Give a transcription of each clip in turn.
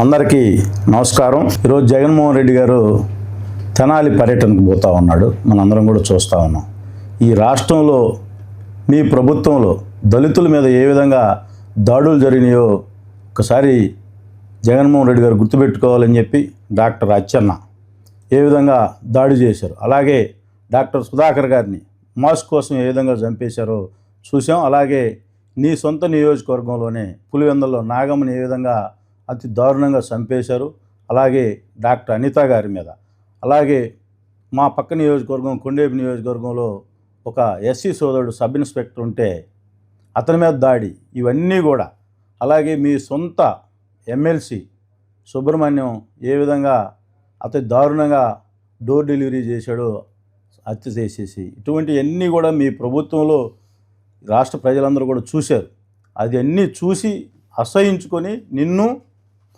అందరికీ నమస్కారం. ఈరోజు జగన్మోహన్ రెడ్డి గారు తెనాలి పర్యటనకు పోతా ఉన్నాడు. మనందరం కూడా చూస్తూ ఉన్నాం. ఈ రాష్ట్రంలో మీ ప్రభుత్వంలో దళితుల మీద ఏ విధంగా దాడులు జరిగినాయో ఒకసారి జగన్మోహన్ రెడ్డి గారు గుర్తుపెట్టుకోవాలని చెప్పి డాక్టర్ అచ్చన్న ఏ విధంగా దాడి చేశారు. అలాగే డాక్టర్ సుధాకర్ గారిని మాస్ కోసం ఏ విధంగా చంపేశారో చూసాం అలాగే నీ సొంత నియోజకవర్గంలోనే పులివెందుల్లో నాగమ్మని ఏ విధంగా అతి దారుణంగా చంపేశారు. అలాగే డాక్టర్ అనిత గారి మీద. అలాగే మా పక్క నియోజకవర్గం కొండేపు నియోజకవర్గంలో ఒక ఎస్సీ సోదరుడు సబ్ ఇన్స్పెక్టర్ ఉంటే అతని మీద దాడి ఇవన్నీ కూడా. అలాగే మీ సొంత ఎమ్మెల్సీ సుబ్రహ్మణ్యం ఏ విధంగా అతి దారుణంగా డోర్ డెలివరీ చేశాడో హత్య చేసేసి ఇటువంటివన్నీ కూడా మీ ప్రభుత్వంలో రాష్ట్ర ప్రజలందరూ కూడా చూశారు. అది అన్నీ చూసి అసహించుకొని నిన్ను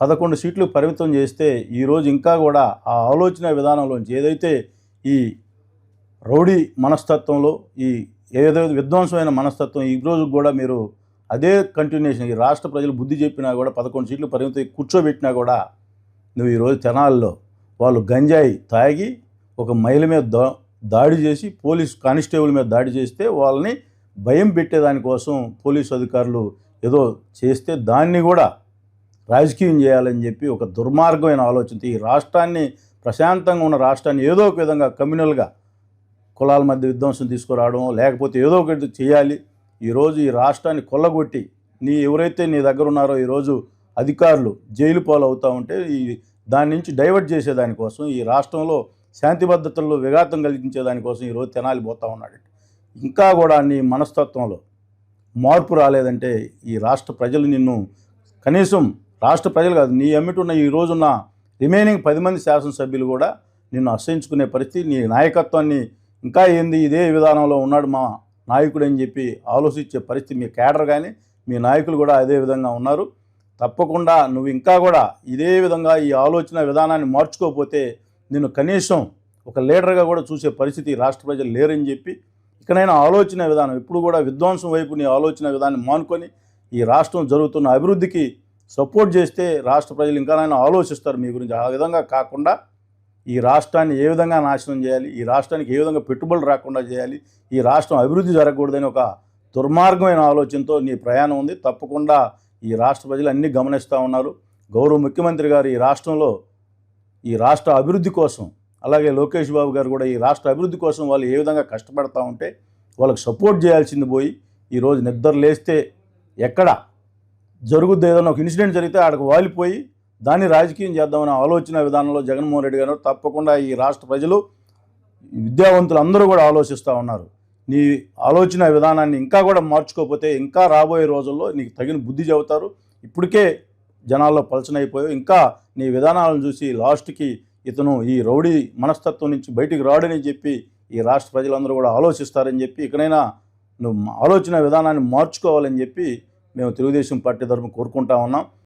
పదకొండు సీట్లు పరిమితం చేస్తే ఈరోజు ఇంకా కూడా ఆ ఆలోచన విధానంలోంచి ఏదైతే ఈ రౌడీ మనస్తత్వంలో ఈ ఏదో విధ్వంసమైన మనస్తత్వం ఈ రోజు కూడా మీరు అదే కంటిన్యూషన్ ఈ రాష్ట్ర ప్రజలు బుద్ధి చెప్పినా కూడా పదకొండు సీట్లు పరిమితం కూర్చోబెట్టినా కూడా నువ్వు ఈరోజు తెనాల్లో వాళ్ళు గంజాయి తాగి ఒక మహిళ మీద దా దాడి చేసి పోలీస్ కానిస్టేబుల్ మీద దాడి చేస్తే వాళ్ళని భయం పెట్టేదానికోసం పోలీసు అధికారులు ఏదో చేస్తే దాన్ని కూడా రాజకీయం చేయాలని చెప్పి ఒక దుర్మార్గమైన ఆలోచనతో ఈ రాష్ట్రాన్ని ప్రశాంతంగా ఉన్న రాష్ట్రాన్ని ఏదో ఒక విధంగా కమ్యూనల్గా కులాల మధ్య విధ్వంసం తీసుకురావడం లేకపోతే ఏదో ఒకటి చేయాలి. ఈరోజు ఈ రాష్ట్రాన్ని కొల్లగొట్టి నీ ఎవరైతే నీ దగ్గర ఉన్నారో ఈరోజు అధికారులు జైలు పాలు అవుతూ ఉంటే ఈ దాని నుంచి డైవర్ట్ చేసేదానికోసం ఈ రాష్ట్రంలో శాంతి భద్రతల్లో విఘాతం కలిగించేదానికోసం ఈరోజు తెనాలి పోతా ఉన్నాడు. ఇంకా కూడా నీ మనస్తత్వంలో మార్పు రాలేదంటే ఈ రాష్ట్ర ప్రజలు నిన్ను కనీసం రాష్ట్ర ప్రజలు కాదు నీ ఎమ్మిటున్న ఈ రోజున్న రిమైనింగ్ పది మంది శాసనసభ్యులు కూడా నిన్ను అసహించుకునే పరిస్థితి నీ నాయకత్వాన్ని ఇంకా ఏంది ఇదే విధానంలో ఉన్నాడు మా నాయకుడు అని చెప్పి ఆలోచించే పరిస్థితి మీ కేడర్ కానీ మీ నాయకులు కూడా అదే విధంగా ఉన్నారు. తప్పకుండా నువ్వు ఇంకా కూడా ఇదే విధంగా ఈ ఆలోచన విధానాన్ని మార్చుకోకపోతే నిన్ను కనీసం ఒక లీడర్గా కూడా చూసే పరిస్థితి ఈ రాష్ట్ర ప్రజలు లేరని చెప్పి ఇకనైనా ఆలోచన విధానం ఇప్పుడు కూడా విధ్వంసం వైపు నీ ఆలోచన విధానం మానుకొని ఈ రాష్ట్రం జరుగుతున్న అభివృద్ధికి సపోర్ట్ చేస్తే రాష్ట్ర ప్రజలు ఇంకానైనా ఆలోచిస్తారు మీ గురించి. ఆ విధంగా కాకుండా ఈ రాష్ట్రాన్ని ఏ విధంగా నాశనం చేయాలి ఈ రాష్ట్రానికి ఏ విధంగా పెట్టుబడులు రాకుండా చేయాలి ఈ రాష్ట్రం అభివృద్ధి జరగకూడదని ఒక దుర్మార్గమైన ఆలోచనతో నీ ప్రయాణం ఉంది. తప్పకుండా ఈ రాష్ట్ర ప్రజలు అన్నీ గమనిస్తూ ఉన్నారు. గౌరవ ముఖ్యమంత్రి గారు ఈ రాష్ట్రంలో ఈ రాష్ట్ర అభివృద్ధి కోసం అలాగే లోకేష్ బాబు గారు కూడా ఈ రాష్ట్ర అభివృద్ధి కోసం వాళ్ళు ఏ విధంగా కష్టపడతా ఉంటే వాళ్ళకి సపోర్ట్ చేయాల్సింది పోయి ఈరోజు నిద్ర లేస్తే ఎక్కడ జరుగుద్ది ఏదైనా ఒక ఇన్సిడెంట్ జరిగితే ఆడకు వాలిపోయి దాన్ని రాజకీయం చేద్దామనే ఆలోచన విధానంలో జగన్మోహన్ రెడ్డి గారు తప్పకుండా ఈ రాష్ట్ర ప్రజలు విద్యావంతులు అందరూ కూడా ఆలోచిస్తూ ఉన్నారు. నీ ఆలోచన విధానాన్ని ఇంకా కూడా మార్చుకోకపోతే ఇంకా రాబోయే రోజుల్లో నీకు తగిన బుద్ధి చెబుతారు. ఇప్పటికే జనాల్లో పలచనైపోయావు ఇంకా నీ విధానాలను చూసి లాస్ట్కి ఇతను ఈ రౌడీ మనస్తత్వం నుంచి బయటికి రాడని చెప్పి ఈ రాష్ట్ర ప్రజలందరూ కూడా ఆలోచిస్తారని చెప్పి ఇకనైనా నువ్వు ఆలోచన విధానాన్ని మార్చుకోవాలని చెప్పి మేము తెలుగుదేశం పార్టీ తరఫున కోరుకుంటా ఉన్నాం.